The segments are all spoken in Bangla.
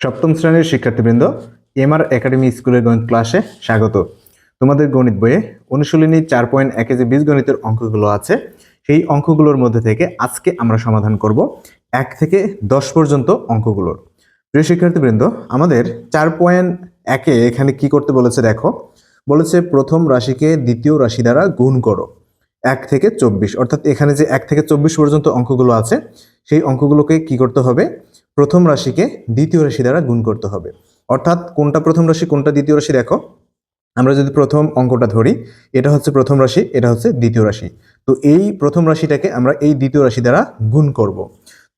সপ্তম শ্রেণির শিক্ষার্থীবৃন্দ এমআর একাডেমি স্কুলের গণিত ক্লাসে স্বাগত। তোমাদের গণিত বইয়ে অনুশীলনী চার পয়েন্ট একে যে বীজগণিতের অঙ্কগুলো আছে। সেই অঙ্কগুলোর মধ্যে থেকে আজকে আমরা সমাধান করব এক থেকে দশ পর্যন্ত অঙ্কগুলোর। প্রিয় শিক্ষার্থীবৃন্দ, আমাদের চার পয়েন্ট একে এখানে কি করতে বলেছে দেখো। বলেছে প্রথম রাশিকে দ্বিতীয় রাশি দ্বারা গুণ করো, এক থেকে চব্বিশ। অর্থাৎ এখানে যে এক থেকে চব্বিশ পর্যন্ত অঙ্কগুলো আছে, সেই অঙ্কগুলোকে কি করতে হবে? প্রথম রাশিকে দ্বিতীয় রাশি দ্বারা গুণ করতে হবে। অর্থাৎ কোনটা প্রথম রাশি, কোনটা দ্বিতীয় রাশি দেখো। আমরা যদি প্রথম অঙ্কটা ধরি, এটা হচ্ছে প্রথম রাশি, এটা হচ্ছে দ্বিতীয় রাশি। তো এই প্রথম রাশিটাকে আমরা এই দ্বিতীয় রাশি দ্বারা গুণ করব।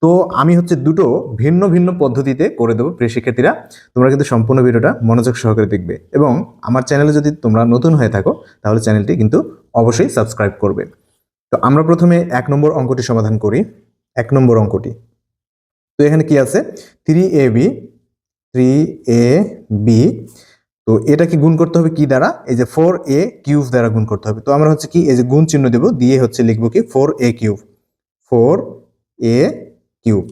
তো আমি হচ্ছে দুটো ভিন্ন ভিন্ন পদ্ধতিতে করে দেবো প্রিয় শিক্ষার্থীরা। তোমরা কিন্তু সম্পূর্ণ ভিডিওটা মনোযোগ সহকারে দেখবে এবং আমার চ্যানেলে যদি তোমরা নতুন হয়ে থাকো, তাহলে চ্যানেলটি কিন্তু অবশ্যই সাবস্ক্রাইব করবে। তো আমরা প্রথমে এক নম্বর অঙ্কটি সমাধান করি। এক নম্বর অঙ্কটি। তো এখানে কি আছে? Three A B three A B তো এটাকে গুণ করতে হবে কি দ্বারা? এই যে ফোর এ কিউব দ্বারা গুণ করতে হবে। তো আমরা হচ্ছে কি, এই যে গুণ চিহ্ন দেবো, দিয়ে হচ্ছে লিখব কি four A cube four A cube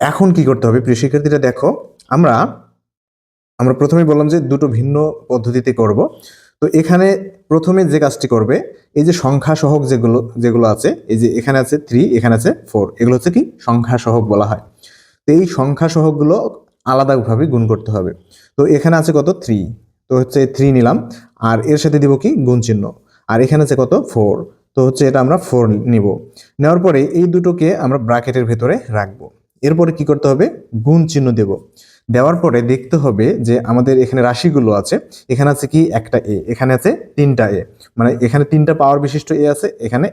এখন কি করতে হবে? প্রিয় শিক্ষার্থীরা, দেখো, আমরা আমরা প্রথমেই বললাম যে দুটো ভিন্ন পদ্ধতিতে করব। তো এখানে প্রথমে যে কাজটি করবে, এই যে সংখ্যা সহক যেগুলো যেগুলো আছে, এই যে এখানে আছে থ্রি এখানে আছে ফোর এগুলো হচ্ছে কি সংখ্যা সহক বলা হয়। তো এই সংখ্যা সহকগুলো আলাদাভাবে গুণ করতে হবে। তো এখানে আছে কত? থ্রি তো হচ্ছে থ্রি নিলাম। আর এর সাথে দিব কি? গুণ চিহ্ন। আর এখানে আছে কত? ফোর তো হচ্ছে এটা আমরা ফোর নিব। নেওয়ার পরে এই দুটোকে আমরা ব্র্যাকেটের ভেতরে রাখব। এরপরে কি করতে হবে? গুণ চিহ্ন দেব। দেওয়ার পরে দেখতে হবে যে আমাদের এখানে রাশিগুলো আছে। এখানে আছে কি? একটা এ এখানে আছে তিনটা এ মানে এখানে তিনটা পাওয়ার বিশিষ্ট এ আছে, এখানে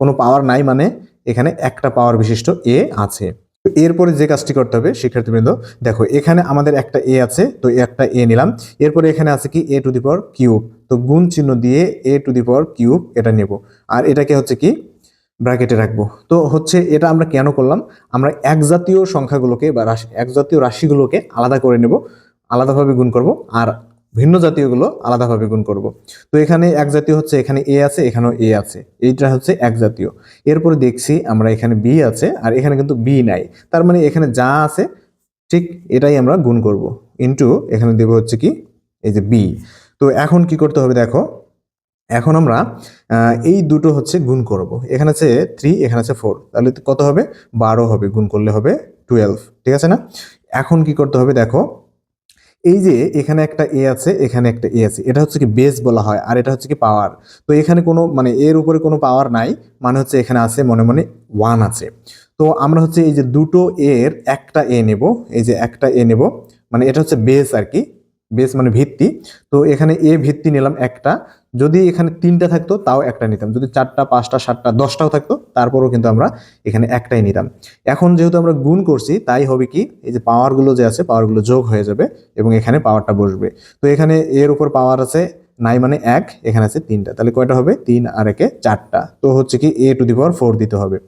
কোনো পাওয়ার নাই মানে এখানে একটা পাওয়ার বিশিষ্ট এ আছে। তো এরপরে যে কাজটি করতে হবে, শিক্ষার্থীবৃন্দ, দেখো এখানে আমাদের একটা এ আছে, তো একটা এ নিলাম। এরপরে এখানে আছে কি? এ টু দি পাওয়ার কিউব তো গুণ চিহ্ন দিয়ে এ টু দি পাওয়ার কিউব এটা নেব। আর এটাকে হচ্ছে কি? ব্র্যাকেটে রাখব। তো হচ্ছে এটা আমরা কেন করলাম? আমরা এক জাতীয় সংখ্যাগুলোকে বা রাশি, এক জাতীয় রাশিগুলোকে আলাদা করে নেব। আলাদাভাবে গুণ করব। আর ভিন্ন জাতীয়গুলো আলাদাভাবে গুণ করব। তো এখানে এক জাতীয় হচ্ছে এখানে এ আছে, এখানেও এ আছে। এইটা হচ্ছে এক জাতীয়। এরপরে দেখছি আমরা এখানে বি আছে আর এখানে কিন্তু বি নাই। তার মানে এখানে যা আছে, ঠিক এটাই আমরা গুণ করব। ইন্টু এখানে দেব হচ্ছে কি, এই যে বি তো এখন কি করতে হবে দেখো, এখন আমরা এই দুটো হচ্ছে গুণ করব। এখানে আছে থ্রি এখানে আছে ফোর তাহলে কত হবে? বারো হবে, গুণ করলে হবে টুয়েলভ ঠিক আছে না? এখন কি করতে হবে দেখো এই যে এখানে একটা এ আছে, এখানে একটা এ আছে, এটা হচ্ছে কি বেস বলা হয়, আর এটা হচ্ছে কি পাওয়ার তো এখানে কোনো মানে এর উপরে কোনো পাওয়ার নাই মানে হচ্ছে এখানে আছে, মনে মনে ওয়ান আছে। তো আমরা হচ্ছে এই যে দুটো এর একটা এ নেব, এই যে একটা এ নেব মানে এটা হচ্ছে বেস আর কি বেস মানে ভিত্তি। তো এখানে এ ভিত্তি নিলাম একটা যদি এখানে তিনটা থাকতো, তাও একটা নিতাম। যদি চারটা, পাঁচটা, সাতটা, দশটাও থাকতো, তারপরেও কিন্তু আমরা এখানে একটাই নিতাম। এখন যেহেতু আমরা গুণ করছি, তাই হবে কি, এই যে পাওয়ারগুলো যে আছে পাওয়ারগুলো যোগ হয়ে যাবে এবং এখানে পাওয়ারটা বসবে। তো এখানে এর উপর পাওয়ার আছে নাই মানে এক, এখানে আছে তিনটা। তাহলে কয়টা হবে? তিন আর একে চারটা। তো হচ্ছে কি এ টু দি পাওয়ার ফোর দিতে হবে।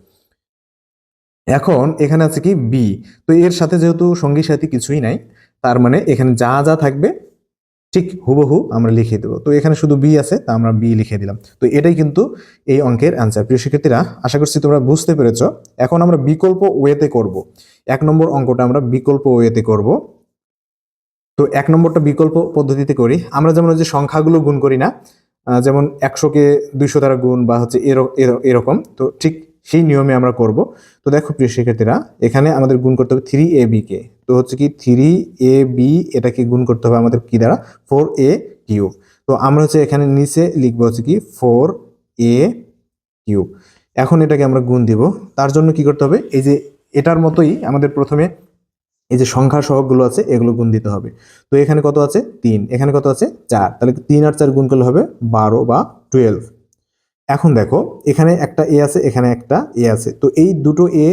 এখন এখানে আছে কি বি তো এর সাথে যেহেতু সঙ্গী সাথী কিছুই নাই, তার মানে এখানে যা যা থাকবে ঠিক হুবহু আমরা লিখে দেবো। তো এখানে শুধু বি আছে, তা আমরা বি লিখে দিলাম। তো এটাই কিন্তু এই অঙ্কের অ্যান্সার প্রিয় শিক্ষার্থীরা, আশা করছি তোমরা বুঝতে পেরেছ। এখন আমরা বিকল্প ওয়েতে করব। এক নম্বর অঙ্কটা আমরা বিকল্প ওয়েতে করব। তো এক নম্বরটা বিকল্প পদ্ধতিতে করি। আমরা যেমন যে সংখ্যাগুলো গুণ করি না যেমন একশোকে দুইশো দ্বারা গুণ বা হচ্ছে এর- এর- এরকম। তো ঠিক সেই নিয়মে আমরা করব। তো দেখো প্রিয় শিক্ষার্থীরা, এখানে আমাদের গুণ করতে হবে থ্রি এ বি কে তো হচ্ছে কি থ্রি এ বি এটাকে গুণ করতে হবে আমাদের কি দ্বারা? ফোর এ কিউব তো আমরা হচ্ছে এখানে নিচে লিখব হচ্ছে কি ফোর এ কিউব এখন এটাকে আমরা গুণ দিব। তার জন্য কি করতে হবে? এই যে এটার মতোই আমাদের প্রথমে এই যে সংখ্যা সহগগুলো আছে, এগুলো গুণ দিতে হবে। তো এখানে কত আছে? তিন। এখানে কত আছে? চার। তাহলে তিন আর চার গুণ করলে হবে বারো বা টুয়েলভ এখন দেখো, এখানে একটা এ আছে, এখানে একটা এ আছে। তো এই দুটো এ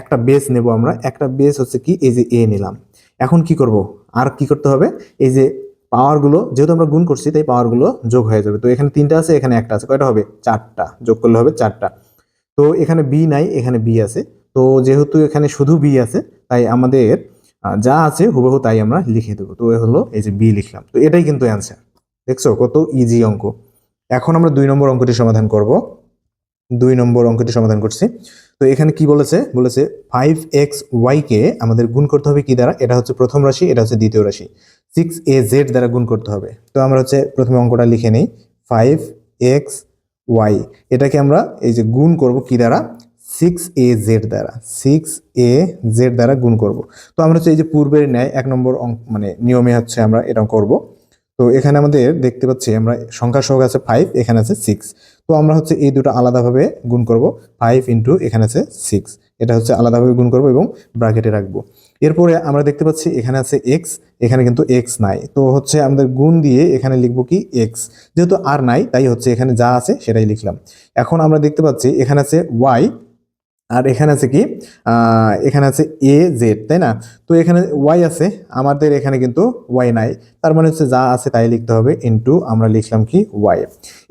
একটা বেস নেব আমরা। একটা বেস হচ্ছে কি? এই যে এ নিলাম। এখন কি করব? আর কি করতে হবে? এই যে পাওয়ারগুলো যেহেতু আমরা গুণ করছি, তাই পাওয়ারগুলো যোগ হয়ে যাবে। তো এখানে তিনটা আছে, এখানে একটা আছে। কয়টা হবে? চারটা। যোগ করলে হবে চারটা। তো এখানে বি নাই, এখানে বি আছে। তো যেহেতু এখানে শুধু বি আছে, তাই আমাদের যা আছে হুবহু তাই আমরা লিখে দেবো। তো এ হলো এই যে বি লিখলাম। তো এটাই কিন্তু অ্যান্সার দেখছ? কত ইজি অঙ্ক। এখন আমরা দুই নম্বর অঙ্কটি সমাধান করব। দুই নম্বর অঙ্কটি সমাধান করছি। তো এখানে কি বলেছে? বলেছে ফাইভ এক্স ওয়াইকে আমাদের গুণ করতে হবে কি দ্বারা? এটা হচ্ছে প্রথম রাশি, এটা হচ্ছে দ্বিতীয় রাশি। সিক্স এ জেড দ্বারা গুণ করতে হবে। তো আমরা হচ্ছে প্রথমে অঙ্কটা লিখে নিই। ফাইভ এক্স ওয়াই এটাকে আমরা এই যে গুণ করব কি দ্বারা? সিক্স এ জেড দ্বারা। সিক্স এ জেড দ্বারা গুণ করব। তো আমরা হচ্ছে এই যে পূর্বের ন্যায় এক নম্বর অঙ্ক মানে নিয়মে হচ্ছে আমরা এটা করব। তো এখানে আমাদের দেখতে পাচ্ছি আমরা সংখ্যা সহগ আছে ফাইভ এখানে আছে সিক্স তো আমরা হচ্ছে এই দুটো আলাদাভাবে গুণ করব ফাইভ ইন্টু এখানে আছে সিক্স এটা হচ্ছে আলাদাভাবে গুণ করব এবং ব্র্যাকেটে রাখব। এরপরে আমরা দেখতে পাচ্ছি এখানে আছে এক্স এখানে কিন্তু এক্স নাই। তো হচ্ছে আমাদের গুণ দিয়ে এখানে লিখব কি এক্স যেহেতু আর নাই, তাই হচ্ছে এখানে যা আছে সেটাই লিখলাম। এখন আমরা দেখতে পাচ্ছি এখানে আছে ওয়াই আর এখানে আছে কি? এখানে আছে এ জেড তাই না? তো এখানে ওয়াই আছে, আমাদের এখানে কিন্তু ওয়াই নাই। তার মানে হচ্ছে যা আছে তাই লিখতে হবে ইনটু আমরা লিখলাম কি ওয়াই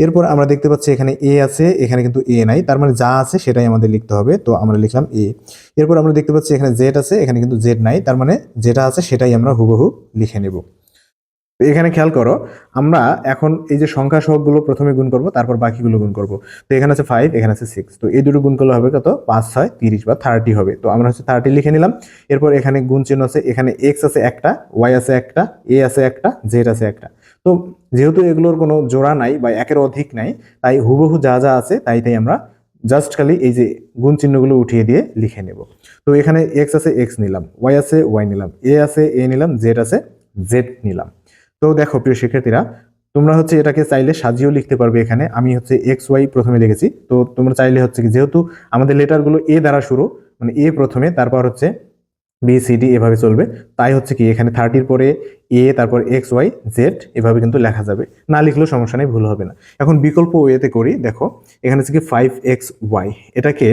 এরপর আমরা দেখতে পাচ্ছি এখানে এ আছে, এখানে কিন্তু এ নাই। তার মানে যা আছে সেটাই আমাদের লিখতে হবে, তো আমরা লিখলাম এ এরপর আমরা দেখতে পাচ্ছি এখানে জেড আছে, এখানে কিন্তু জেড নাই। তার মানে যেটা আছে সেটাই আমরা হুবহু লিখে নেব। এখানে খেয়াল করো, আমরা এখন এই যে সংখ্যা সহগগুলো প্রথমে গুণ করব, তারপর বাকিগুলো গুণ করব। তো এখানে আছে ফাইভ এখানে আছে সিক্স তো এই দুটো গুণ করলে হবে কত? পাঁচ, ছয়, তিরিশ বা থার্টি হবে। তো আমরা হচ্ছে থার্টি লিখে নিলাম। এরপর এখানে গুণ চিহ্ন আছে, এখানে এক্স আছে একটা ওয়াই আছে একটা এ আছে একটা জেড আছে একটা। তো যেহেতু এগুলোর কোনো জোড়া নাই বা একের অধিক নাই, তাই হুবহু যা যা আছে তাই তাই আমরা জাস্ট খালি এই যে গুণ চিহ্নগুলো উঠিয়ে দিয়ে লিখে নেব। তো এখানে এক্স আছে এক্স নিলাম ওয়াই আছে ওয়াই নিলাম এ আছে এ নিলাম জেড আছে জেড নিলাম। তো দেখো, প্রিয় শিক্ষার্থীরা, তোমরা হচ্ছে এটাকে চাইলে সাজিয়েও লিখতে পারবে এখানে। আমি হচ্ছে এক্স ওয়াই প্রথমে লিখেছি। তো তোমরা চাইলে হচ্ছে কি, যেহেতু আমাদের লেটারগুলো এ দ্বারা শুরু মানে এ প্রথমে, তারপর হচ্ছে বি সি ডি এভাবে চলবে। তাই হচ্ছে কি, এখানে থার্টির পরে এ তারপর এক্স ওয়াই জেড এভাবে কিন্তু লেখা যাবে। না লিখলেও সমস্যা নেই, ভুল হবে না। এখন বিকল্প ওয়েতে করি, দেখো, এখানে হচ্ছে কি ফাইভ এক্স ওয়াই এটাকে,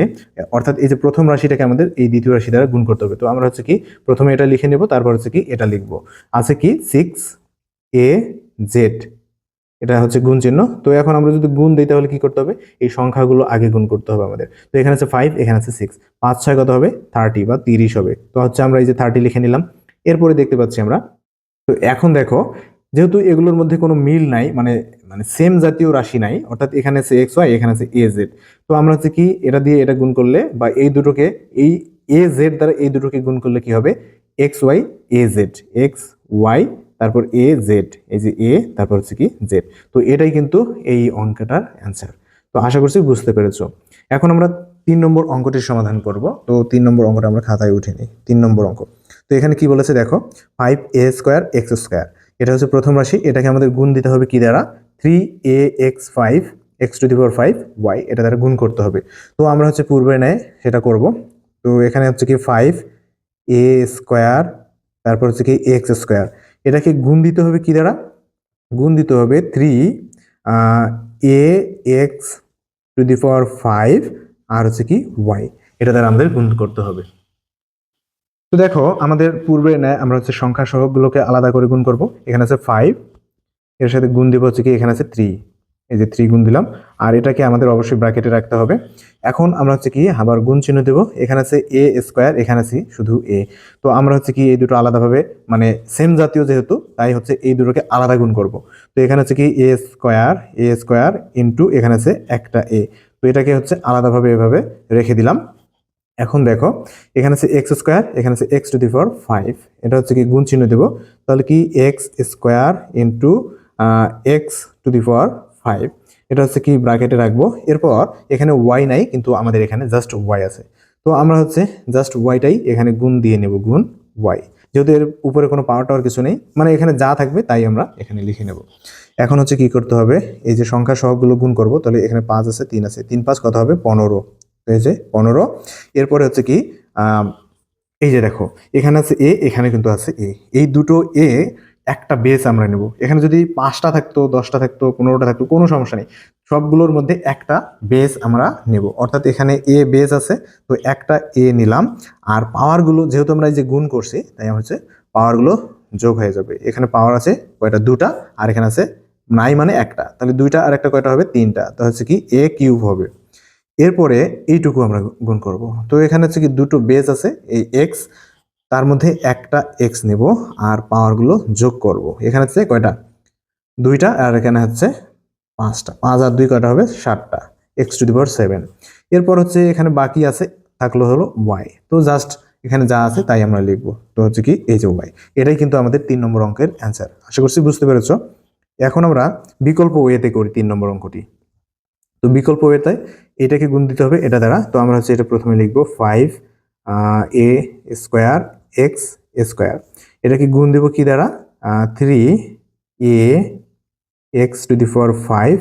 অর্থাৎ এই যে প্রথম রাশিটাকে আমাদের এই দ্বিতীয় রাশি দ্বারা গুণ করতে হবে। তো আমরা হচ্ছে কি, প্রথমে এটা লিখে নেব, তারপর হচ্ছে কি, এটা লিখব। আছে কি সিক্স এ জেড এটা হচ্ছে গুণ চিহ্ন। তো এখন আমরা যদি গুণ দিই, তাহলে কি করতে হবে? এই সংখ্যাগুলো আগে গুণ করতে হবে আমাদের। তো এখানে আছে ফাইভ এখানে আছে সিক্স পাঁচ, ছয় কত হবে? থার্টি বা তিরিশ হবে। তো হচ্ছে আমরা এই যে থার্টি লিখে নিলাম। এরপরে দেখতে পাচ্ছি আমরা, তো এখন দেখো, যেহেতু এগুলোর মধ্যে কোনো মিল নাই মানে মানে সেম জাতীয় রাশি নাই, অর্থাৎ এখানে আছে এক্স ওয়াই এখানে আছে এ জেড তো আমরা হচ্ছে কি, এটা দিয়ে এটা গুণ করলে, বা এই দুটোকে, এই এ জেড দ্বারা এই দুটোকে গুণ করলে কি হবে? X Y A Z X Y তারপর এ জেড এই যে এ তারপর হচ্ছে কি জেড তো এটাই কিন্তু এই অঙ্কটার অ্যান্সার তো আশা করছি বুঝতে পেরেছ। এখন আমরা তিন নম্বর অঙ্কটির সমাধান করব। তো তিন নম্বর অঙ্কটা আমরা খাতায় উঠে নিই। তিন নম্বর অঙ্ক। তো এখানে কি বলেছে দেখো? Five A square X square এটা হচ্ছে প্রথম রাশি। এটাকে আমাদের গুণ দিতে হবে কি দ্বারা? Three A X five X to the power five Y এটা দ্বারা গুণ করতে হবে। তো আমরা হচ্ছে পূর্বে নেয় সেটা করব। তো এখানে হচ্ছে কি ফাইভ এ স্কোয়ার তারপর হচ্ছে কি এক্স স্কোয়ার এটাকে গুণ দিতে হবে কি দ্বারা? গুণ দিতে হবে three A X to the power five আর হচ্ছে কি ওয়াই এটা দ্বারা আমাদের গুণ করতে হবে। তো দেখো, আমাদের পূর্বে নেয় আমরা হচ্ছে সংখ্যা সহগুলোকে আলাদা করে গুণ করব। এখানে আছে ফাইভ এর সাথে গুণ দিব হচ্ছে কি? এখানে আছে থ্রি এই যে থ্রি গুণ দিলাম, আর এটাকে আমাদের অবশ্যই ব্র্যাকেটে রাখতে হবে। এখন আমরা হচ্ছে কি, আবার গুণ চিহ্ন দেবো। এখানে আছে এ স্কোয়ার এখানে আছে শুধু এ তো আমরা হচ্ছে কি, এই দুটো আলাদাভাবে মানে সেম জাতীয় যেহেতু, তাই হচ্ছে এই দুটোকে আলাদা গুণ করব। তো এখানে হচ্ছে কি A square A square into এখানে আছে একটা এ তো এটাকে হচ্ছে আলাদাভাবে এভাবে রেখে দিলাম। এখন দেখো, এখানে আছে এক্স স্কোয়ার এখানে আছে X to the power five এটা হচ্ছে কি, গুণ চিহ্ন দেবো। তাহলে কি X square into X to the power five এটা হচ্ছে কি ব্র্যাকেটে রাখব। এরপর এখানে ওয়াই নাই, কিন্তু আমাদের এখানে জাস্ট ওয়াই আছে। তো আমরা হচ্ছে জাস্ট ওয়াইটাই এখানে গুণ দিয়ে নেব, গুণ ওয়াই যেহেতু এর উপরে কোনো পাওয়ার টাওয়ার কিছু নেই মানে এখানে যা থাকবে তাই আমরা এখানে লিখে নেব। এখন হচ্ছে কি করতে হবে, এই যে সংখ্যা সহগুলো গুণ করব, তাহলে এখানে পাঁচ আছে, তিন আছে, তিন পাঁচ কত হবে? পনেরো। এই যে পনেরো। এরপরে হচ্ছে কি এই যে দেখো, এখানে আছে এ, এখানে কিন্তু আছে এ। এই দুটো এ একটা বেস আমরা নেব। এখানে যদি পাঁচটা থাকতো, দশটা থাকতো, পনেরোটা থাকতো, কোনো সমস্যা নেই। সবগুলোর মধ্যে একটা বেস আমরা নেব। অর্থাৎ এখানে এ বেস আছে, তো একটা এ নিলাম। আর পাওয়ারগুলো যেহেতু আমরা এই যে গুণ করছি, তাই হচ্ছে পাওয়ারগুলো যোগ হয়ে যাবে। এখানে পাওয়ার আছে কয়টা? দুটা। আর এখানে আছে নাই মানে একটা। তাহলে দুইটা আর একটা কয়টা হবে? তিনটা। তো হচ্ছে কি? এ কিউব হবে। এরপরে এইটুকু আমরা গুণ করব। তো এখানে হচ্ছে কি? দুটো বেস আছে, এই এক্স তার মধ্যে একটা এক্স নেব আর পাওয়ারগুলো যোগ করব। এখানে হচ্ছে কয়টা? দুইটা আর এখানে হচ্ছে পাঁচটা। পাঁচ আর দুই কয়টা হবে? ষাটটা X to the power seven এরপর হচ্ছে এখানে বাকি আছে, থাকল হলো ওয়াই তো জাস্ট এখানে যা আছে তাই আমরা লিখব। তো হচ্ছে কি এই যে ওয়াই এটাই কিন্তু আমাদের তিন নম্বর অঙ্কের অ্যান্সার আশা করছি বুঝতে পেরেছ? এখন আমরা বিকল্প ওয়েতে করি তিন নম্বর অঙ্কটি। তো বিকল্প ওয়েতে এটাকে গুণ দিতে হবে, এটা দ্বারা। তো আমরা হচ্ছে এটা প্রথমে লিখব five A square X square এটাকে গুণ দেবো কি দ্বারা? Three A X to the four five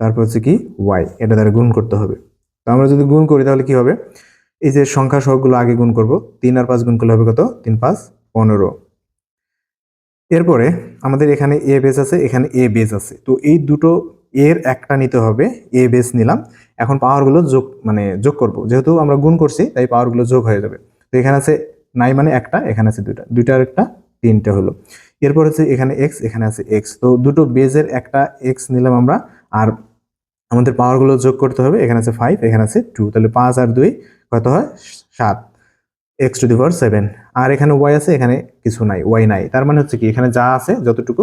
তারপর হচ্ছে কি ওয়াই এটা দ্বারা গুণ করতে হবে। তো আমরা যদি গুণ করি তাহলে কি হবে? এই যে সংখ্যা সহগুলো আগে গুণ করব, তিন আর পাঁচ গুণ করলে হবে কত? তিন, পাঁচ, পনেরো। এরপরে আমাদের এখানে এ বেস আছে, এখানে এ বেস আছে। তো এই দুটো এর একটা নিতে হবে এ বেস নিলাম। এখন পাওয়ারগুলো যোগ মানে যোগ করব। যেহেতু আমরা গুণ করছি, তাই পাওয়ারগুলো যোগ হয়ে যাবে। তো এখানে আছে নাই মানে একটা, এখানে আছে দুইটা। দুইটার একটা তিনটে হলো। এরপর হচ্ছে এখানে এক্স এখানে আছে এক্স তো দুটো বেজের একটা এক্স নিলাম আমরা, আর আমাদের পাওয়ারগুলো যোগ করতে হবে। এখানে আছে ফাইভ এখানে আছে টু তাহলে পাঁচ আর দুই কত হয়? সাত। X to the power seven আর এখানে ওয়াই আছে, এখানে কিছু নাই ওয়াই নাই। তার মানে হচ্ছে কি, এখানে যা আছে, যতটুকু,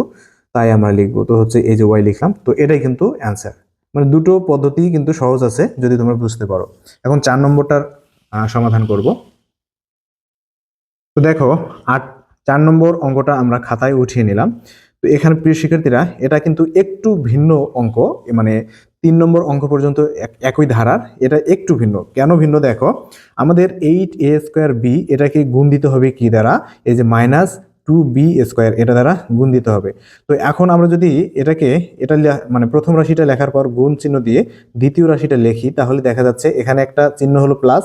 তাই আমরা লিখব। তো হচ্ছে এই যে ওয়াই লিখলাম। তো এটাই কিন্তু অ্যান্সার মানে দুটো পদ্ধতি কিন্তু সহজ আছে যদি তোমরা বুঝতে পারো। এখন চার নম্বরটার সমাধান করব। তো দেখো, আট, চার নম্বর অঙ্কটা আমরা খাতায় উঠিয়ে নিলাম। তো এখানে প্রিয় শিক্ষার্থীরা, এটা কিন্তু একটু ভিন্ন অঙ্ক মানে তিন নম্বর অঙ্ক পর্যন্ত এক- একই ধারার, এটা একটু ভিন্ন। কেন ভিন্ন দেখো? আমাদের এইট এ স্কোয়ার বি এটাকে গুণ দিতে হবে কি দ্বারা? এই যে মাইনাস টু বি স্কোয়ার এটা দ্বারা গুণ দিতে হবে। তো এখন আমরা যদি এটাকে, এটা মানে প্রথম রাশিটা লেখার পর গুণ চিহ্ন দিয়ে দ্বিতীয় রাশিটা লিখি, তাহলে দেখা যাচ্ছে এখানে একটা চিহ্ন হলো প্লাস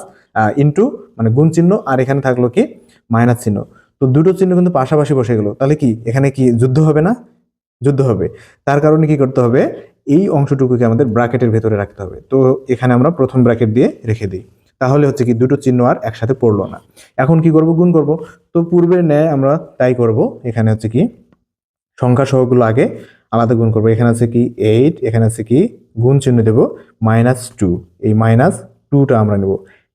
ইনটু মানে গুণ চিহ্ন, আর এখানে থাকল কি মাইনাস চিহ্ন। তো দুটো চিহ্ন কিন্তু পাশাপাশি বসে গেল, তাহলে কি, এখানে কি যুদ্ধ হবে না? যুদ্ধ হবে। তার কারণে কি করতে হবে, এই অংশটুকুকে আমাদের ব্র্যাকেটের ভেতরে রাখতে হবে। তো এখানে আমরা প্রথম ব্র্যাকেট দিয়ে রেখে দিই। তাহলে হচ্ছে কি দুটো চিহ্ন আর একসাথে পড়ল না। এখন কি করব? গুণ করব। তো পূর্বের ন্যায় আমরা তাই করব। এখানে হচ্ছে কি সংখ্যা সহগুলো আগে আলাদা গুণ করব। এখানে আছে কি এইট এখানে আছে কি গুণ চিহ্ন দেব মাইনাস টু এই মাইনাস টুটা আমরা নেব।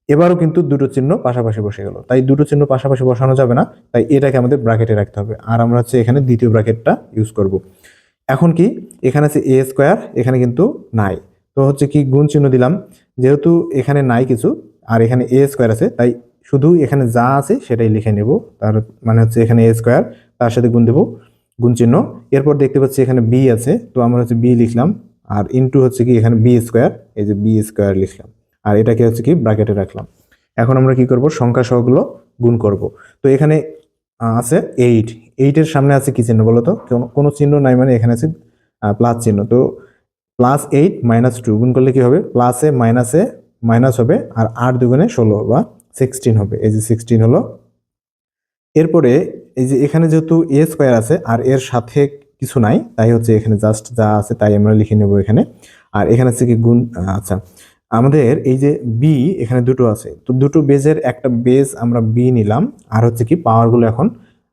এবারও কিন্তু দুটো চিহ্ন পাশাপাশি বসে গেল। তাই দুটো চিহ্ন পাশাপাশি বসানো যাবে না। তাই এটাকে আমাদের ব্র্যাকেটে রাখতে হবে। আর আমরা হচ্ছে এখানে দ্বিতীয় ব্র্যাকেটটা ইউজ করব। এখন কি? এখানে আছে এ স্কোয়ার এখানে কিন্তু নাই। তো হচ্ছে কি গুণ চিহ্ন দিলাম। যেহেতু এখানে নাই কিছু আর এখানে এ স্কোয়ার আছে, তাই শুধু এখানে যা আছে সেটাই লিখে নেব। তার মানে হচ্ছে এখানে এ স্কোয়ার তার সাথে গুণ দেবো, গুণ চিহ্ন। এরপর দেখতে পাচ্ছি এখানে বি আছে, তো আমরা হচ্ছে বি লিখলাম, আর ইনটু হচ্ছে কি এখানে বি স্কোয়ার এই যে বি স্কোয়ার লিখলাম। আর এটাকে হচ্ছে কি ব্র্যাকেটে রাখলাম। এখন আমরা কি করব? সংখ্যা সহগুলো গুণ করব। তো এখানে আছে এইট এইটের সামনে আছে কি চিহ্ন বলো তো? কোনো- কোনো চিহ্ন নাই মানে এখানে আছে প্লাস চিহ্ন। তো প্লাস এইট মাইনাস টু গুণ করলে কি হবে? প্লাসে মাইনাসে মাইনাস হবে আর আট দুগুণে ষোলো বা সিক্সটিন হবে। এই যে সিক্সটিন হলো। এরপরে এই যে এখানে যেহেতু এ স্কোয়ার আছে আর এর সাথে কিছু নাই, তাই হচ্ছে এখানে জাস্ট যা আছে তাই আমরা লিখে নেব এখানে। আর এখানে হচ্ছে কি গুণ আচ্ছা আমাদের এই যে বি এখানে দুটো আছে। তো দুটো বেজের একটা বেজ আমরা বি নিলাম আর হচ্ছে কি পাওয়ারগুলো এখন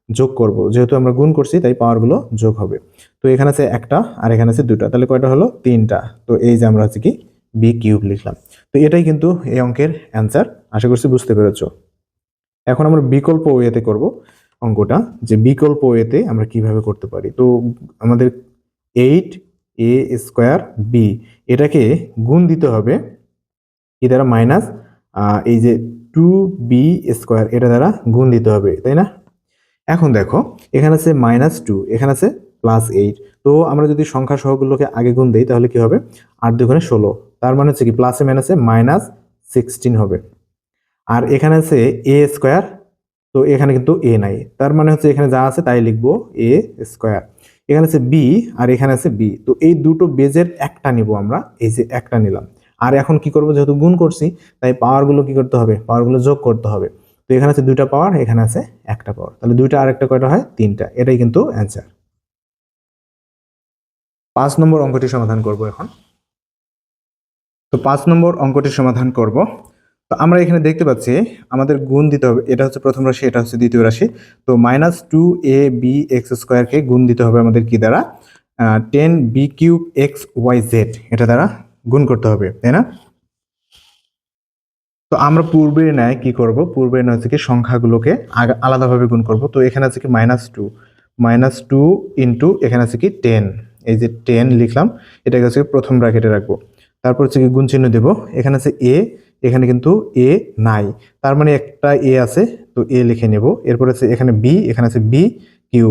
যোগ করব। যেহেতু আমরা গুণ করছি, তাই পাওয়ারগুলো যোগ হবে। তো এখানে আছে একটা আর এখানে আছে দুটো। তাহলে কয়টা হলো? তিনটা। তো এই যে আমরা হচ্ছে কি বি কিউব লিখলাম। তো এটাই কিন্তু এই অঙ্কের অ্যান্সার আশা করছি বুঝতে পেরেছ। এখন আমরা বিকল্প ওয়েতে করব অঙ্কটা, যে বিকল্প ওয়েতে আমরা কীভাবে করতে পারি। তো আমাদের এইট এ স্কোয়ার বি এটাকে গুণ দিতে হবে কি দ্বারা? মাইনাস এই যে টু বি স্কোয়ার এটা দ্বারা গুণ দিতে হবে, তাই না? এখন দেখো, এখানে আছে মাইনাস টু এখানে আছে প্লাস এইট তো আমরা যদি সংখ্যা সহগুলোকে আগে গুণ দিই, তাহলে কি হবে? আট দুগুণে ষোলো। তার মানে হচ্ছে কি প্লাসে মাইনাসে মাইনাস সিক্সটিন হবে। আর এখানে আছে এ স্কোয়ার তো এখানে কিন্তু এ নাই। তার মানে হচ্ছে এখানে যা আছে তাই লিখব এ স্কোয়ার এখানে আছে বি আর এখানে আছে বি তো এই দুটো বেজের একটা নিব আমরা, এই যে একটা নিলাম। আর এখন কি করব, যেহেতু গুণ করছি, তাই পাওয়ারগুলো কি করতে হবে? পাওয়ারগুলো যোগ করতে হবে। তো এখানে আছে দুইটা পাওয়ার এখানে আছে একটা পাওয়ার তাহলে দুইটা আর একটা কয়টা হয়? তিনটা। এটাই কিন্তু অ্যান্সার পাঁচ নম্বর অঙ্কটি সমাধান করব এখন। তো পাঁচ নম্বর অঙ্কটির সমাধান করব। তো আমরা এখানে দেখতে পাচ্ছি, আমাদের গুণ দিতে হবে, এটা হচ্ছে প্রথম রাশি, এটা হচ্ছে দ্বিতীয় রাশি। তো minus two A B X স্কোয়ারকে গুণ দিতে হবে আমাদের কি দ্বারা? Ten B cube X Y Z এটা দ্বারা গুণ করতে হবে, তাই না? তো আমরা পূর্বের ন্যায় কি করব? পূর্বের ন্যায় হচ্ছে কি সংখ্যাগুলোকে আলাদাভাবে গুণ করব। তো এখানে আছে কি minus two minus two into এখানে আছে কি টেন এই যে টেন লিখলাম, এটাকে হচ্ছে প্রথম ব্র্যাকেটে রাখব। তারপর হচ্ছে কি গুণ চিহ্ন দেব। এখানে আছে এ এখানে কিন্তু এ নাই। তার মানে একটা এ আছে, তো এ লিখে নেব। এরপর হচ্ছে এখানে বি এখানে আছে বি কিউ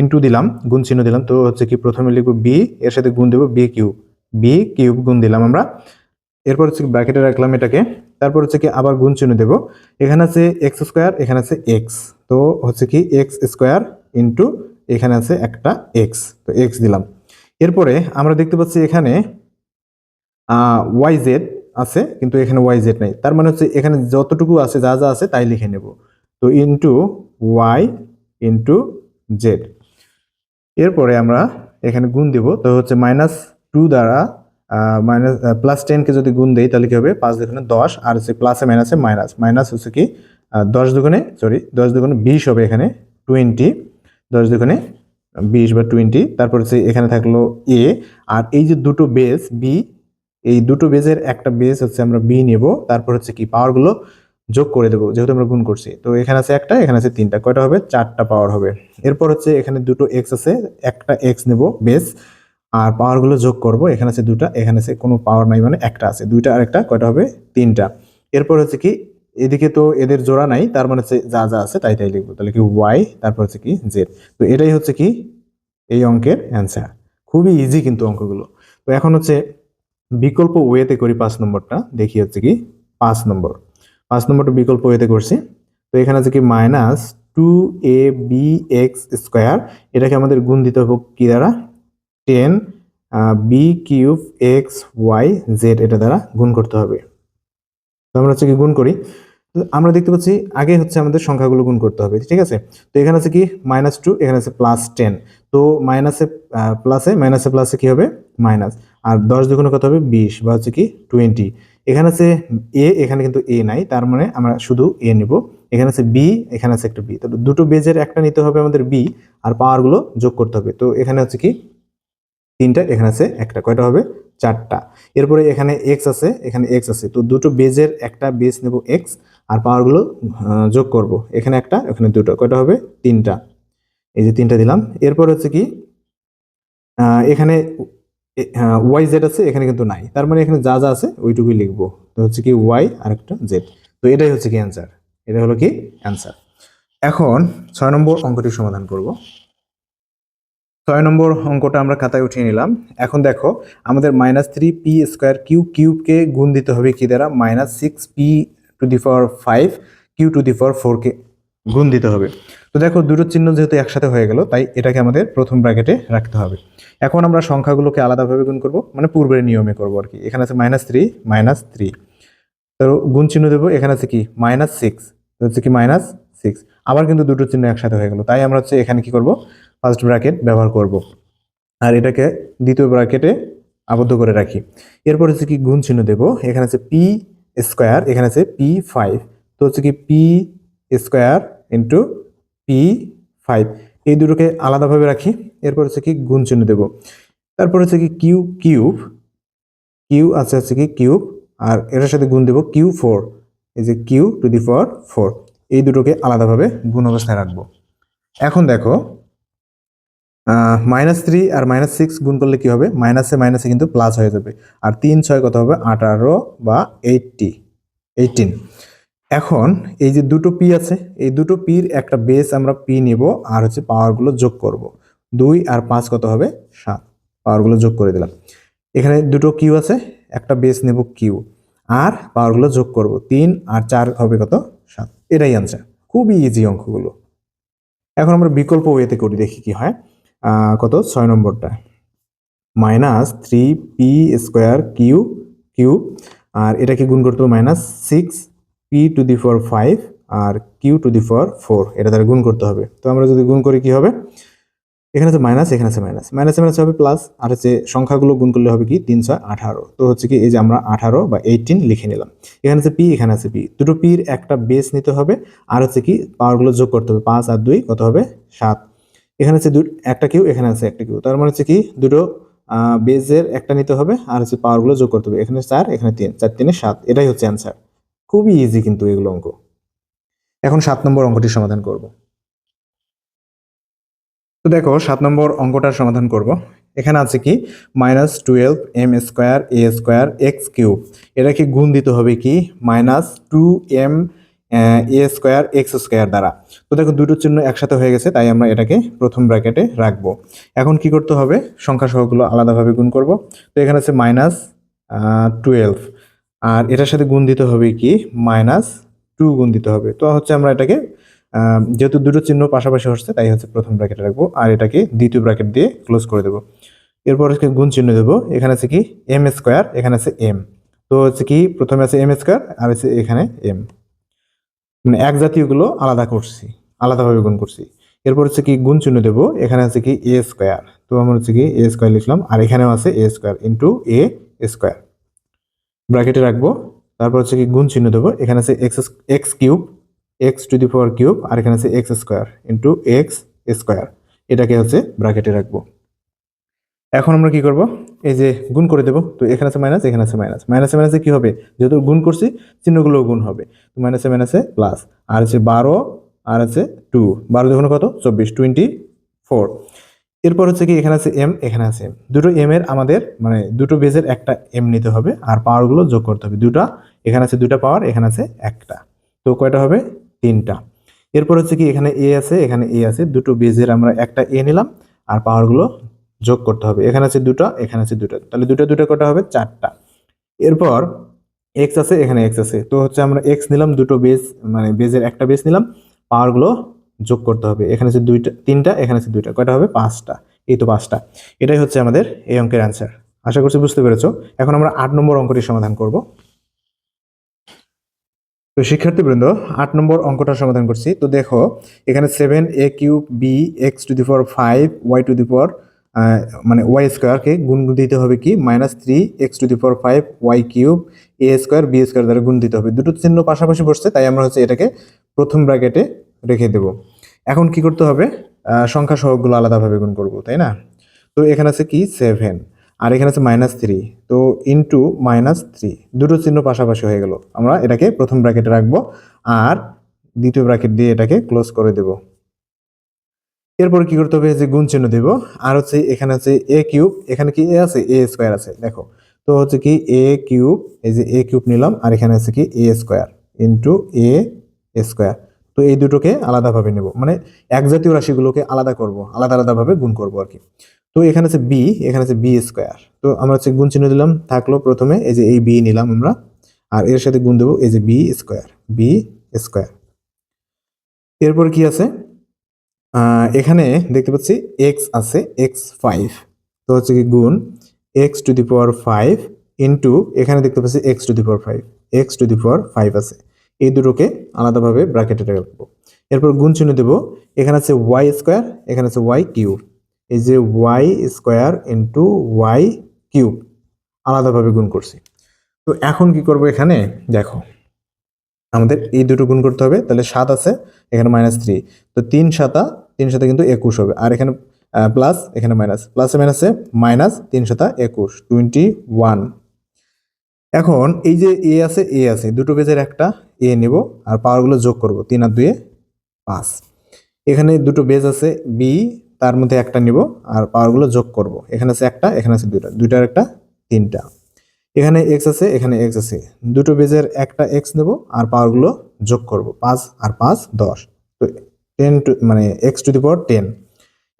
ইন্টু দিলাম, গুণ চিহ্ন দিলাম, তো হচ্ছে কি প্রথমে লিখব বি এর সাথে গুণ দেবো বি কিউ বি কিউব গুণ দিলাম আমরা। এরপর হচ্ছে ব্র্যাকেটে রাখলাম এটাকে। তারপর হচ্ছে কি আবার গুণ চিহ্ন দেবো। এখানে আছে এক্স স্কোয়ার এখানে আছে এক্স তো হচ্ছে কি এক্স স্কোয়ার ইন্টু এখানে আছে একটা এক্স তো এক্স দিলাম। এরপরে আমরা দেখতে পাচ্ছি এখানে ওয়াই জেড আছে, কিন্তু এখানে ওয়াই জেড নাই। তার মানে হচ্ছে এখানে যতটুকু আছে, যা যা আছে, তাই লিখে নেব। তো ইন্টু ওয়াই ইন্টু জেড এরপরে আমরা এখানে গুণ দিব, তো হচ্ছে মাইনাস টু দ্বারা মাইনাস প্লাস টেনকে যদি গুণ দেই, তাহলে কি হবে? পাঁচ দুগুণে দশ, আর হচ্ছে প্লাসে মাইনাসে মাইনাস মাইনাস হচ্ছে কি? দশ দুগুণে সরি দশ দুগুণে বিশ হবে এখানে টোয়েন্টি দশ দুগুণে বিশ বা টোয়েন্টি তারপর হচ্ছে এখানে থাকল এ আর এই যে দুটো বেস বি এই দুটো বেজের একটা বেজ হচ্ছে আমরা বি নেব, তারপর হচ্ছে কি পাওয়ারগুলো যোগ করে দেবো, যেহেতু আমরা গুণ করছি। তো এখানে আছে একটা, এখানে আছে তিনটা, কয়টা হবে? চারটা পাওয়ার হবে। এরপর হচ্ছে এখানে দুটো এক্স আছে, একটা এক্স নেব বেস, আর পাওয়ারগুলো যোগ করব, এখানে আছে দুটা, এখানে আছে কোনো পাওয়ার নাই মানে একটা আছে। দুইটা আর একটা, কয়টা হবে? তিনটা। এরপর হচ্ছে কি, এদিকে তো এদের জোড়া নাই, তার মানে হচ্ছে যা যা আছে তাই তাই লিখব। তাহলে কি ওয়াই তারপর হচ্ছে কি জেড তো এটাই হচ্ছে কি এই অঙ্কের অ্যান্সার খুবই ইজি কিন্তু অঙ্কগুলো। তো এখন হচ্ছে বিকল্প ওয়েতে করি পাঁচ নম্বরটা, দেখি হচ্ছে কি পাঁচ নম্বর। পাঁচ নম্বরটা বিকল্প ওয়েতে করছি। তো এখানে আছে কি minus two A B X square, এটাকে আমাদের গুণ দিতে হবে কি দ্বারা ten B cube X Y Z এটা দ্বারা গুণ করতে হবে। তো আমরা হচ্ছে কি গুণ করি। আমরা দেখতে পাচ্ছি আগে হচ্ছে আমাদের সংখ্যাগুলো গুণ করতে হবে, ঠিক আছে? তো এখানে আছে কি মাইনাস টু, এখানে আছে প্লাস টেন। তো মাইনাসে প্লাসে মাইনাসে প্লাসে কি হবে? মাইনাস। আর দশ দুগুণে কত হবে? বিশ বা হচ্ছে কি টোয়েন্টি এখানে আছে এ এখানে কিন্তু এ নাই, তার মানে আমরা শুধু এ নেব। এখানে আছে বি এখানে আছে একটা বি তো দুটো বেজের একটা নিতে হবে আমাদের বি আর পাওয়ারগুলো যোগ করতে হবে। তো এখানে হচ্ছে কি তিনটা, এখানে আছে একটা। কয়টা হবে? চারটা। এরপরে এখানে এক্স আছে, এখানে এক্স আছে। তো দুটো বেজের একটা বেজ নেব এক্স আর পাওয়ারগুলো যোগ করব। এখানে একটা, এখানে দুটো। কয়টা হবে? তিনটা। এই যে তিনটা দিলাম। এরপর হচ্ছে কি এখানে ওয়াই জেড আছে, এখানে কিন্তু নাই। তার মানে এখানে যা যা আছে, ওইটুকুই লিখব। তো হচ্ছে কি ওয়াই আর একটা জেড তো এটাই হচ্ছে কি অ্যান্সার এটা হলো কি অ্যান্সার এখন ছয় নম্বর অঙ্কটি সমাধান করব। ছয় নম্বর অঙ্কটা আমরা খাতায় উঠিয়ে নিলাম। এখন দেখো, আমাদের minus three P square Q কিউবকে গুণ দিতে হবে কি দ্বারা? Minus six P to the power five Q to the power ফোরকে গুণ দিতে হবে। তো দেখো, দুটো চিহ্ন যেহেতু একসাথে হয়ে গেল, তাই এটাকে আমাদের প্রথম ব্র্যাকেটে রাখতে হবে। এখন আমরা সংখ্যাগুলোকে আলাদাভাবে গুণ করব মানে পূর্বের নিয়মে করব আর কি। এখানে আছে মাইনাস থ্রি মাইনাস থ্রি তো গুণ চিহ্ন দেবো, এখানে আছে কি? মাইনাস সিক্স হচ্ছে কি মাইনাস সিক্স আবার কিন্তু দুটো চিহ্ন একসাথে হয়ে গেল। তাই আমরা হচ্ছে এখানে কি করব? ফার্স্ট ব্র্যাকেট ব্যবহার করব। আর এটাকে দ্বিতীয় ব্র্যাকেটে আবদ্ধ করে রাখি। এরপর হচ্ছে কি গুণ চিহ্ন দেবো। এখানে আছে পি স্কোয়ার এখানে আছে পি ফাইভ তো হচ্ছে কি P square into P five. এই দুটোকে আলাদাভাবে রাখি। এরপর হচ্ছে কি গুণ চিহ্ন দেবো। তারপর হচ্ছে কি কিউ কিউব, কিউ আছে হচ্ছে কি কিউব, আর এটার সাথে গুণ দেবো কিউ ফোর। এই যে Q to the power four. এই দুটোকে আলাদাভাবে গুণ অবস্থায় রাখব। এখন দেখো মাইনাস থ্রি আর মাইনাস সিক্স গুণ করলে কি হবে? মাইনাসে মাইনাসে কিন্তু প্লাস হয়ে যাবে। আর তিন ছয় কত হবে? আঠারো বা এইটটি এইটিন এখন এই যে দুটো পি আছে, এই দুটো পির একটা বেস আমরা পি নিব আর হচ্ছে পাওয়ারগুলো যোগ করব। দুই আর পাঁচ কত হবে? সাত। পাওয়ারগুলো যোগ করে দিলাম। এখানে দুটো কিউ আছে, একটা বেস নেব কিউ আর পাওয়ারগুলো যোগ করব, তিন আর চার হবে কত? সাত। এটাই আনসার খুবই ইজি অঙ্কগুলো। এখন আমরা বিকল্প ওয়েতে করি, দেখি কি হয়। কত? ছয় নম্বরটা। Minus three P square Q Q আর এটাকে গুণ করতে হবে minus six P to the four five R Q to the four four এটা দ্বারা গুণ করতে হবে। তো আমরা যদি গুণ করি কি হবে? এখানে আছে মাইনাস এখানে আছে মাইনাস মাইনাস মাইনাস হবে প্লাস আর হচ্ছে সংখ্যাগুলো গুণ করলে হবে কি? তিন ছয় আঠারো। তো হচ্ছে কি, এই যে আমরা আঠারো বা এইটিন লিখে নিলাম। এখানে আছে পি এখানে আছে পি দুটো পির একটা বেস নিতে হবে, আর হচ্ছে কি পাওয়ারগুলো যোগ করতে হবে। পাঁচ আর দুই, কত হবে? সাত। এখানে আছে দু একটা কিউ এখানে আছে একটা কিউ তার মানে হচ্ছে কি, দুটো বেজের একটা নিতে হবে, আর হচ্ছে পাওয়ারগুলো যোগ করতে হবে। এখানে চার, এখানে তিন। চার, তিনে সাত। এটাই হচ্ছে অ্যান্সার খুবই ইজি কিন্তু এগুলো অঙ্ক। এখন সাত নম্বর অঙ্কটি সমাধান করব। তো দেখো, সাত নম্বর অঙ্কটার সমাধান করব। এখানে আছে কি? Minus twelve M square A square X cube. এটাকে গুণ দিতে হবে কি? Minus two M, A square X square দ্বারা। তো দেখো, দুটো চিহ্ন একসাথে হয়ে গেছে, তাই আমরা এটাকে প্রথম ব্র্যাকেটে রাখব। এখন কি করতে হবে? সংখ্যা সহগুলো আলাদাভাবে গুণ করব। তো এখানে আছে মাইনাস টুয়েলভ। আর এটার সাথে গুণ দিতে হবে কি? মাইনাস টু গুণ দিতে হবে। তো হচ্ছে আমরা এটাকে যেহেতু দুটো চিহ্ন পাশাপাশি হচ্ছে, তাই হচ্ছে প্রথম ব্র্যাকেটে রাখব আর এটাকে দ্বিতীয় ব্র্যাকেট দিয়ে ক্লোজ করে দেবো। এরপর হচ্ছে গুণ চিহ্ন দেবো। এখানে আছে কি? এম স্কোয়ার এখানে আছে এম তো হচ্ছে কি? প্রথমে আছে এম স্কোয়ার আর আছে এখানে এম মানে এক জাতীয়গুলো আলাদা করছি, আলাদাভাবে গুণ করছি। এরপর হচ্ছে কি? গুণ চিহ্ন দেবো। এখানে আছে কি? এ স্কোয়ার তো আমরা হচ্ছে কি? এ স্কোয়ার লিখলাম আর এখানেও আছে A square into A square ব্র্যাকেটে রাখব। তারপর হচ্ছে কি গুণ চিহ্ন দেবো। এখানে আছে X X cube X to the power cube আর এখানে আছে X square into X square এটাকে হচ্ছে ব্র্যাকেটে রাখব। এখন আমরা কি করব? এই যে গুণ করে দেবো। তো এখানে আছে মাইনাস এখানে আছে মাইনাস মাইনাসে মাইনাসে কী হবে? যেহেতু গুণ করছি, চিহ্নগুলোও গুণ হবে। তো মাইনাসে মাইনাসে প্লাস আর আছে বারো, আর আছে টু বারো দেখুন কত? চব্বিশ। টোয়েন্টি ফোর এরপর হচ্ছে কি, এখানে আছে এম এখানে আছে দুটো এম এর আমাদের মানে দুটো বেজের একটা এম নিতে হবে আর পাওয়ারগুলো যোগ করতে হবে। দুটা, এখানে আছে দুটা পাওয়ার এখানে আছে একটা। তো কয়টা হবে? তিনটা। এরপর হচ্ছে কি, এখানে এ আছে, এখানে এ আছে। দুটো বেজের আমরা একটা এ নিলাম আর পাওয়ারগুলো যোগ করতে হবে। এখানে আছে দুটো, এখানে আছে দুটো। তাহলে দুটো দুটো কটা হবে? চারটা। এরপর এক্স আছে, এখানে এক্স আছে। তো হচ্ছে আমরা এক্স নিলাম, দুটো বেজ মানে বেজের একটা বেজ নিলাম। পাওয়ারগুলো যোগ করতে হবে। এখানে আছে দুইটা, তিনটা, এখানে আছে দুইটা, কয়টা হবে? পাঁচটা। এই তো পাঁচটা। এটাই হচ্ছে আমাদের এই অঙ্কের অ্যান্সার আশা করছি বুঝতে পেরেছ? এখন আমরা আট নম্বর অঙ্কটি সমাধান করব। তো শিক্ষার্থীবৃন্দ, আট নম্বর অঙ্কটা সমাধান করছি। তো দেখো, এখানে seven A cube B X to the power five Y to the power মানে ওয়াই স্কোয়ারকে গুণ দিতে হবে কি? Minus three X to the power five Y cube A square B square দ্বারা গুণ দিতে হবে। দুটো চিহ্ন পাশাপাশি বসছে, তাই আমরা হচ্ছে এটাকে প্রথম ব্র্যাকেটে রেখে দেব। এখন কি করতে হবে? সংখ্যা সহগগুলো আলাদাভাবে গুণ করব, তাই না? তো এখানে আছে কি? সেভেন। আর এখানে আছে মাইনাস থ্রি তো ইন্টু মাইনাস থ্রি দুটো চিহ্ন পাশাপাশি হয়ে গেল। আমরা এটাকে প্রথম ব্র্যাকেটে রাখব আর দ্বিতীয় ব্র্যাকেট দিয়ে এটাকে ক্লোজ করে দেব। এরপর কি করতে হবে? যে গুণ চিহ্ন দেব। আর হচ্ছে এখানে আছে এ কিউব এখানে কি এ আছে? এ স্কোয়ার আছে। দেখো। তো হচ্ছে কি? এ কিউব এই যে এ কিউব নিলাম। আর এখানে আছে কি? A square into A square তো এই দুটোকে আলাদাভাবে নেব। মানে এক জাতীয় রাশিগুলোকে আলাদা করব, আলাদা আলাদাভাবে গুণ করব আর কি। তো এখানে আছে বি এখানে আছে বি স্কোয়ার তো আমরা হচ্ছে গুণ চিহ্ন দিলাম, থাকল প্রথমে এই যে এই বি নিলাম আমরা, আর এর সাথে গুণ দেবো এই যে বি স্কোয়ার বি স্কোয়ার এরপর কি আছে? এখানে দেখতে পাচ্ছি এক্স আছে এক্স ফাইভ তো হচ্ছে কি গুণ X to the power five into এখানে দেখতে পাচ্ছি X to the power five X to the power five আছে। এই দুটোকে আলাদাভাবে ব্র্যাকেটে রাখব এরপর গুণ চিহ্ন দেবো। এখানে আছে ওয়াই স্কোয়ার এখানে আছে ওয়াই কিউব এই যে Y square into Y cube আলাদাভাবে গুণ করছি। তো এখন কি করব এখানে? দেখো, আমাদের এই দুটো গুণ করতে হবে। তাহলে সাত আছে, এখানে মাইনাস থ্রি তো তিন সাতা, তিন সাথে কিন্তু একুশ হবে। আর এখানে প্লাস এখানে মাইনাস প্লাসে মাইনাসে মাইনাস তিন সাতা একুশ। টোয়েন্টি ওয়ান এখন এই যে এ আছে এ আছে, দুটো পেজের একটা এ নেব আর পাওয়ারগুলো যোগ করব, তিন আর দুয়ে পাঁচ। এখানে দুটো বেজ আছে বি তার মধ্যে একটা নিব আর পাওয়ারগুলো যোগ করব। এখানে আছে একটা, এখানে আছে দুটা দুইটার একটা, তিনটা। এখানে এক্স আছে, এখানে এক্স আছে। দুটো বেজের একটা এক্স নেব আর পাওয়ারগুলো যোগ করব, পাঁচ আর পাঁচ, দশ। তো টেন টু মানে X to the power ten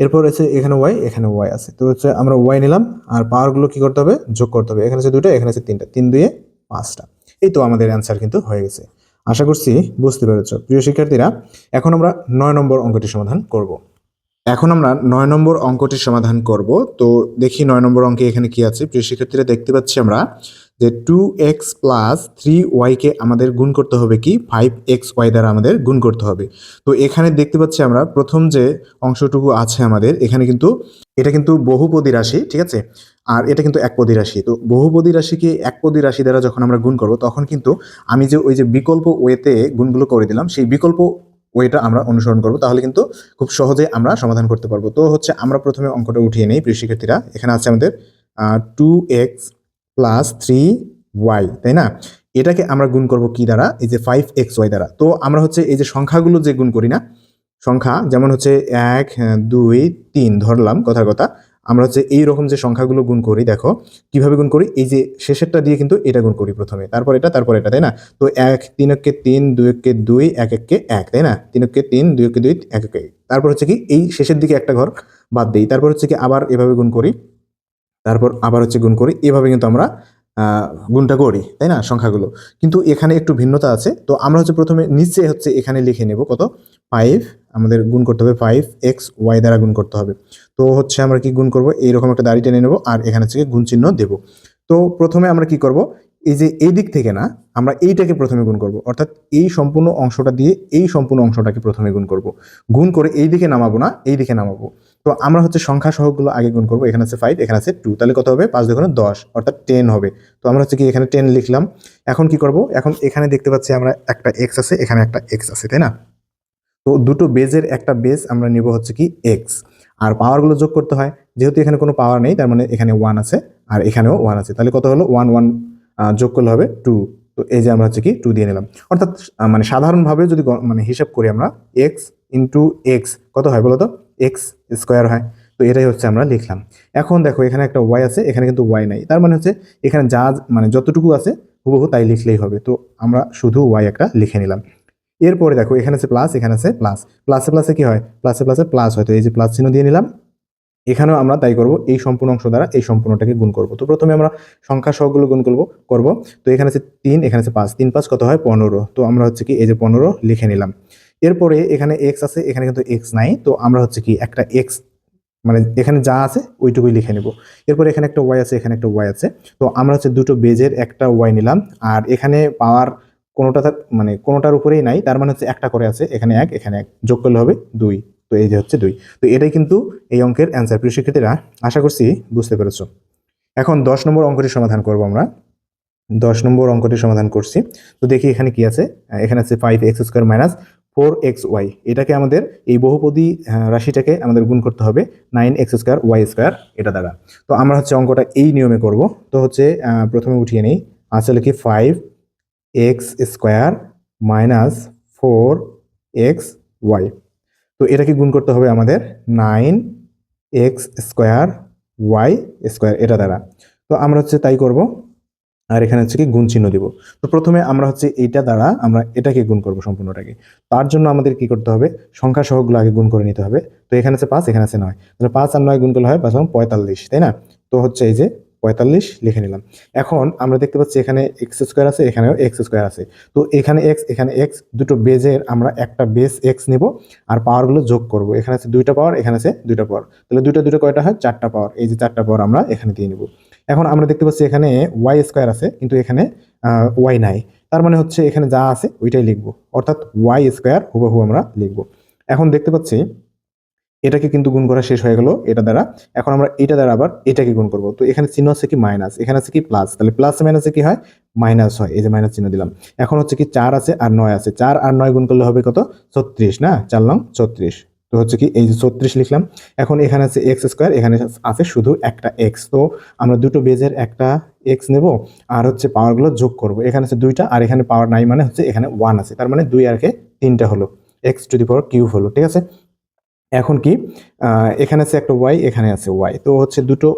এরপর হচ্ছে এখানে ওয়াই এখানে ওয়াই আছে। তো হচ্ছে আমরা ওয়াই নিলাম, আর পাওয়ারগুলো কি করতে হবে? যোগ করতে হবে। এখানে আছে দুটো এখানে আছে তিনটা। তিন দুয়ে পাঁচটা। এই তো আমাদের অ্যান্সার কিন্তু হয়ে গেছে। আশা করছি বুঝতে পেরেছ। প্রিয় শিক্ষার্থীরা, এখন আমরা নয় নম্বর অঙ্কটি সমাধান করব। এখন আমরা নয় নম্বর অঙ্কটির সমাধান করব। তো দেখি নয় নম্বর অঙ্কে এখানে কি আছে। প্রিয় শিক্ষার্থীরা, দেখতে পাচ্ছি আমরা যে টু এক্স প্লাস থ্রি ওয়াইকে আমাদের গুণ করতে হবে কি? ফাইভ এক্স ওয়াই দ্বারা আমাদের গুণ করতে হবে। তো এখানে দেখতে পাচ্ছি আমরা প্রথম যে অংশটুকু আছে আমাদের, এখানে কিন্তু এটা কিন্তু বহুপদী রাশি, ঠিক আছে? আর এটা কিন্তু একপদী রাশি। তো বহুপদী রাশিকে একপদী রাশি দ্বারা যখন আমরা গুণ করব, তখন কিন্তু আমি যে ওই যে বিকল্প ওয়েতে গুণগুলো করে দিলাম, সেই বিকল্প ওয়েটা আমরা অনুসরণ করব, তাহলে কিন্তু খুব সহজে আমরা সমাধান করতে পারব। তো হচ্ছে আমরা প্রথমে অঙ্কটা উঠিয়ে নেই, প্রিয় শিক্ষার্থীরা। এখানে আছে আমাদের two X plus three Y তাই না? এটাকে আমরা গুণ করব কি দ্বারা? এই যে ফাইভ এক্স ওয়াই দ্বারা। তো আমরা হচ্ছে এই যে সংখ্যাগুলো যে গুণ করি না সংখ্যা যেমন হচ্ছে এক হ্যাঁ, দুই তিন ধরলাম কথার কথা। আমরা হচ্ছে এই রকম যে সংখ্যাগুলো গুণ করি দেখো কীভাবে গুণ করি? এই যে শেষেরটা দিয়ে কিন্তু এটা গুণ করি প্রথমে তারপর এটা তারপর এটা তাই না? তো এক তিন এককে তিন দুই এককে দুই এক এককে এক তাই না? তিন এককে তিন দুই এককে দুই এক এককে এক। তারপর হচ্ছে কি এই শেষের দিকে একটা ঘর বাদ দিই। তারপর হচ্ছে কি আবার এভাবে গুণ করি। তারপর আবার হচ্ছে গুণ করি। এভাবে কিন্তু আমরা গুণটা করি, তাই না, সংখ্যাগুলো। কিন্তু এখানে একটু ভিন্নতা আছে। তো আমরা হচ্ছে প্রথমে নিচে হচ্ছে এখানে লিখে নেব কত? ফাইভ আমাদের গুণ করতে হবে ফাইভ এক্স ওয়াই দ্বারা গুণ করতে হবে। তো হচ্ছে আমরা কি গুণ করব? এইরকম একটা দাড়ি টেনে নেব আর এখানে হচ্ছে কি গুণ চিহ্ন দেব। তো প্রথমে আমরা কি করব? এই যে এই দিক থেকে না, আমরা এইটাকে প্রথমে গুণ করব। অর্থাৎ এই সম্পূর্ণ অংশটা দিয়ে এই সম্পূর্ণ অংশটাকে প্রথমে গুণ করব। গুণ করে এই দিকে নামাবো না, এই দিকে নামাবো। তো আমরা হচ্ছে সংখ্যা সহগুলো আগে গুণ করব। এখানে আছে ফাইভ এখানে আছে টু তাহলে কত হবে? পাঁচ দুগুণে দশ, অর্থাৎ টেন হবে। তো আমরা হচ্ছে কি এখানে টেন লিখলাম। এখন কি করব? এখন এখানে দেখতে পাচ্ছি আমরা একটা এক্স আছে, এখানে একটা এক্স আছে, তাই না? তো দুটো বেজের একটা বেজ আমরা নিব হচ্ছে কি এক্স আর পাওয়ারগুলো যোগ করতে হয়। যেহেতু এখানে কোনো পাওয়ার নেই, তার মানে এখানে ওয়ান আছে, আর এখানেও ওয়ান আছে। তাহলে কত হলো? ওয়ান ওয়ান যোগ করলে হবে টু তো এই যে আমরা হচ্ছে কি টু দিয়ে নিলাম। অর্থাৎ মানে সাধারণভাবে যদি মানে হিসাব করি আমরা এক্স ইন্টু এক্স কত হয় বলো তো এক্স স্কোয়ার হয়। তো এটাই হচ্ছে আমরা লিখলাম। এখন দেখো এখানে একটা ওয়াই আছে, এখানে কিন্তু ওয়াই নাই। তার মানে হচ্ছে এখানে যা মানে যতটুকু আছে হুবহু তাই লিখলেই হবে। তো আমরা শুধু ওয়াই একটা লিখে নিলাম। এরপরে দেখো এখানে আছে প্লাস এখানে আছে প্লাস প্লাসে প্লাসে কি হয়? প্লাসে প্লাসে প্লাস হয়। তো এই যে প্লাস চিহ্ন দিয়ে নিলাম। এখানেও আমরা তাই করব, এই সম্পূর্ণ অংশ দ্বারা এই সম্পূর্ণটাকে গুণ করব। তো প্রথমে আমরা সংখ্যা সহগুলো গুণ করব করব। তো এখানে আছে তিন, এখানে আছে পাঁচ। তিন, পাঁচ কত হয়? পনেরো। তো আমরা হচ্ছে কি এই যে পনেরো লিখে নিলাম। এরপরে এখানে এক্স আছে, এখানে কিন্তু এক্স নাই, তো আমরা হচ্ছে কি একটা এক্স মানে এখানে যা আছে ওইটুকুই লিখে নেব। এরপর এখানে একটা ওয়াই আছে, এখানে একটা ওয়াই আছে, তো আমরা হচ্ছে দুটো বেজের একটা ওয়াই নিলাম, আর এখানে পাওয়ার কোনোটা মানে কোনোটার উপরেই নাই, তার মানে হচ্ছে একটা করে আছে, এখানে এক এখানে এক, যোগ করলে হবে দুই, তো এই যে হচ্ছে দুই, তো এটাই কিন্তু এই অঙ্কের অ্যান্সার প্রিয় শিক্ষার্থীরা, আশা করছি বুঝতে পেরেছ। এখন দশ নম্বর অঙ্কটি সমাধান করব আমরা। দশ নম্বর অঙ্কটি সমাধান করছি, তো দেখি এখানে কি আছে, এখানে আছে five X square minus four X Y এটাকে আমাদের এই বহুপদী রাশিটাকে আমাদের গুণ করতে হবে nine X square Y square এটা দ্বারা। তো আমরা হচ্ছে অঙ্কটা এই নিয়মে করব। তো হচ্ছে প্রথমে উঠিয়ে নিই। আসলে কি five X square minus four X Y তো এটাকে গুণ করতে হবে আমাদের nine X square Y square এটা দ্বারা। তো আমরা হচ্ছে তাই করব। আর এখানে হচ্ছে কি গুণ চিহ্ন দিব। তো প্রথমে আমরা হচ্ছে এইটা দ্বারা আমরা এটাকে গুণ করব সম্পূর্ণটাকে। তার জন্য আমাদের কি করতে হবে? সংখ্যা সহগুলো আগে গুণ করে নিতে হবে। তো এখানে আছে পাঁচ, এখানে আছে নয়। তাহলে পাঁচ আর নয় গুণ করলে হয় পাঁচ পঁয়তাল্লিশ, তাই না? তো হচ্ছে এই যে পঁয়তাল্লিশ লিখে নিলাম। এখন আমরা দেখতে পাচ্ছি এখানে এক্স স্কোয়ার আছে, এখানেও এক্স স্কোয়ার আছে। তো এখানে এক্স এখানে এক্স দুটো বেজের আমরা একটা বেস এক্স নেব আর পাওয়ারগুলো যোগ করব। এখানে আছে দুইটা পাওয়ার এখানে আছে দুইটা পাওয়ার তাহলে দুইটা দুটো কয়টা হয়? চারটা পাওয়ার এই যে চারটা পাওয়ার আমরা এখানে দিয়ে নেব। এখন আমরা দেখতে পাচ্ছি এখানে ওয়াই স্কোয়ার আছে, কিন্তু এখানে ওয়াই নাই। তার মানে হচ্ছে এখানে যা আছে, ওইটাই লিখব। অর্থাৎ ওয়াই স্কোয়ার হুবহু আমরা লিখব। এখন দেখতে পাচ্ছি, এটাকে কিন্তু গুণ করা শেষ হয়ে গেল এটা দ্বারা। এখন আমরা এটা দ্বারা আবার এটাকে গুণ করব। তো এখানে চিহ্ন আছে কি মাইনাস এখানে আছে কি প্লাস তাহলে প্লাস মাইনাসে কি হয়? মাইনাস হয়। এই যে মাইনাস চিহ্ন দিলাম। এখন হচ্ছে কি চার আছে আর নয় আছে। চার আর নয় গুণ করলে হবে কত? ছত্রিশ, না? চার নং ছত্রিশ। তো হচ্ছে কি, এই যে ছত্রিশ লিখলাম। এখন এখানে আছে এক্স স্কোয়ার, এখানে আছে শুধু একটা এক্স। তো আমরা দুটো বেজের একটা এক্স নেব আর হচ্ছে পাওয়ারগুলো যোগ করব। এখানে আছে দুইটা আর এখানে পাওয়ার নাই মানে হচ্ছে এখানে ওয়ান আছে। তার মানে দুই আরকে তিনটা হলো। X to the power cube হলো, ঠিক আছে? এখন কি এখানে আছে একটা ওয়াই, এখানে আছে ওয়াই। তো হচ্ছে দুটো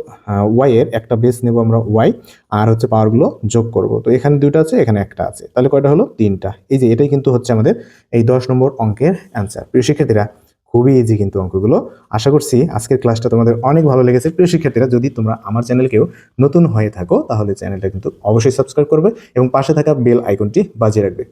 ওয়াই এর একটা বেস নেব আমরা ওয়াই আর হচ্ছে পাওয়ারগুলো যোগ করব। তো এখানে দুটো আছে, এখানে একটা আছে। তাহলে কয়টা হলো? তিনটা। এই যে এটাই কিন্তু হচ্ছে আমাদের এই দশ নম্বর অঙ্কের অ্যান্সার প্রিয় শিক্ষার্থীরা খুবই ইজি কিন্তু অঙ্কগুলো। আশা করছি আজকের ক্লাসটা তোমাদের অনেক ভালো লেগেছে। প্রিয় শিক্ষার্থীরা, যদি তোমরা আমার চ্যানেলকেও নতুন হয়ে থাকো, তাহলে চ্যানেলটা কিন্তু অবশ্যই সাবস্ক্রাইব করবে এবং পাশে থাকা বেল আইকনটি বাজিয়ে রাখবে।